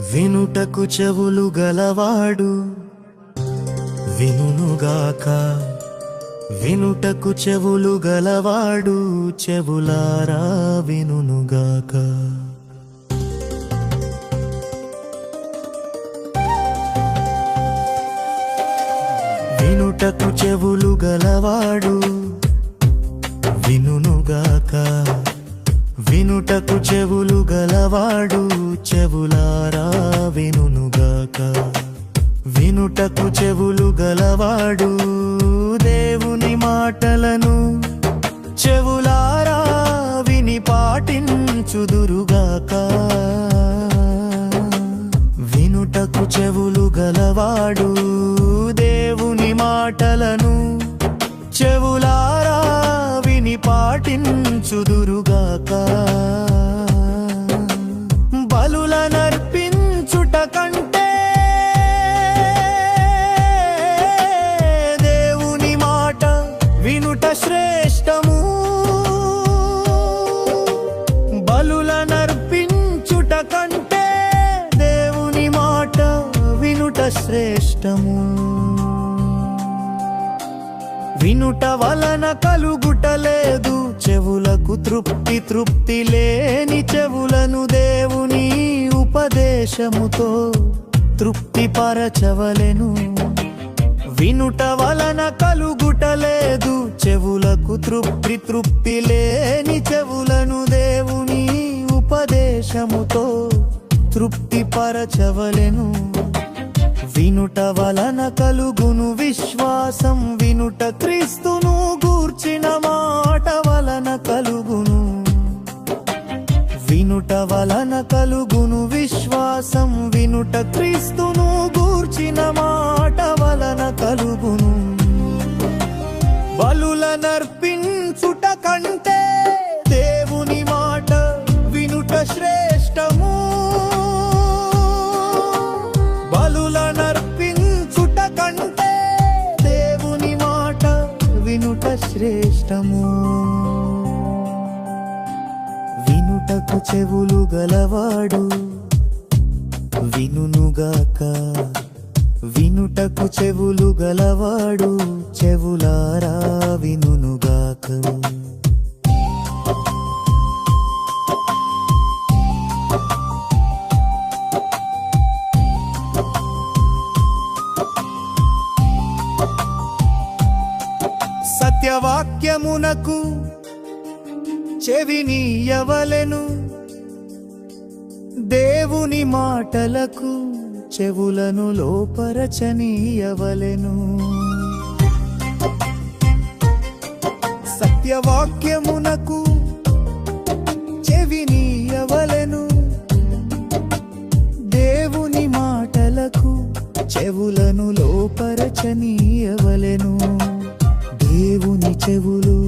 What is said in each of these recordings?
వినుటకు చెవులు గలవాడు. వినుగాక వినుటకు చెవులు గలవాడు. చెవులారా వినుగాక వినుటకు చెవులు గలవాడు. వినుగాక వినుటకు చెవులు గలవాడు చెవులారా వినుగాక వినుటకు చెవులు గలవాడు దేవుని మాటలను చెవులారా విని పాటించుదురుగాక వినుటకు చెవులు గలవాడు దేవుని మాటలను బలుల నర్పించుట కంటే దేవుని మాట వినుట శ్రేష్టము. బలుల నర్పించుట కంటే దేవుని మాట వినుట శ్రేష్టము. వినుట వలన కలుగుటలేదు చెవులకు తృప్తి తృప్తి లేని చెవులను దేవుని ఉపదేశముతో తృప్తి పరచవలెను వినుట వలన కలుగుటలేదు చెవులకు తృప్తి తృప్తి లేని చెవులను దేవుని ఉపదేశముతో తృప్తి పరచవలెను వినుట వలన కలుగును విశ్వాసం వినుట క్రీస్తును గూర్చిన మాట. కలుగును విశ్వాసం వినుట క్రీస్తును గూర్చిన మాట వలన కలుగును. బలుల నర్పించుట కంటే దేవుని మాట వినుట శ్రేష్టము. బలుల నర్పించుట కంటే దేవుని మాట వినుట శ్రేష్టము. వినుటకు చెవులు గలవాడు. వినుగాక వినుటకు చెవులు గలవాడు. చెవులారా వినుగాక సత్యవాక్యమునకు చెవినీయవలెను. దేవుని మాటలకు చెవులను లోపరచనీయవలెను. సత్యవాక్యమునకు చెవినీయవలెను. దేవుని మాటలకు చెవులను లోపరచనీయవలెను. దేవుని చెవులు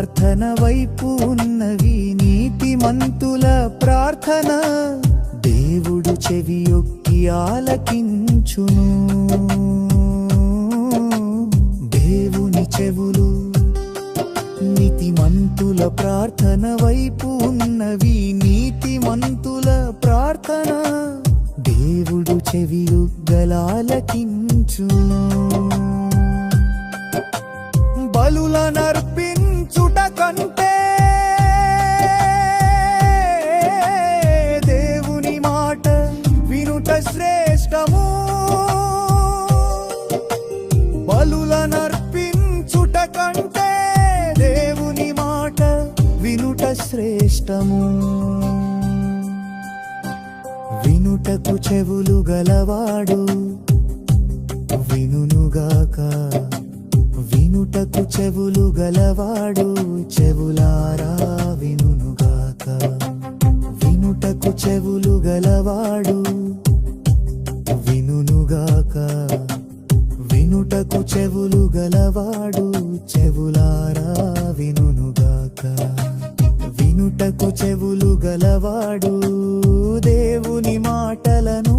ప్రార్థన వైపు ఉన్నవి నీతిమంతుల ప్రార్థన. దేవుడు చెవి చెవియొక్కి ఆలకించును. దేవుని చెవులు నీతిమంతుల ప్రార్థన వైపు ఉన్నవి నీతిమంతుల ప్రార్థన. దేవుడు చెవి గలాలకించును శ్రేష్టము బలుల నర్పించుట కంటే దేవుని మాట వినుట శ్రేష్టము. వినుటకు చెవులు గలవాడు వినుగాక వినుటకు చెవులు గలవాడు వినుటకు చెవులు గలవాడు చెవులారా వినుగాక వినుటకు చెవులు గలవాడు దేవుని మాటలను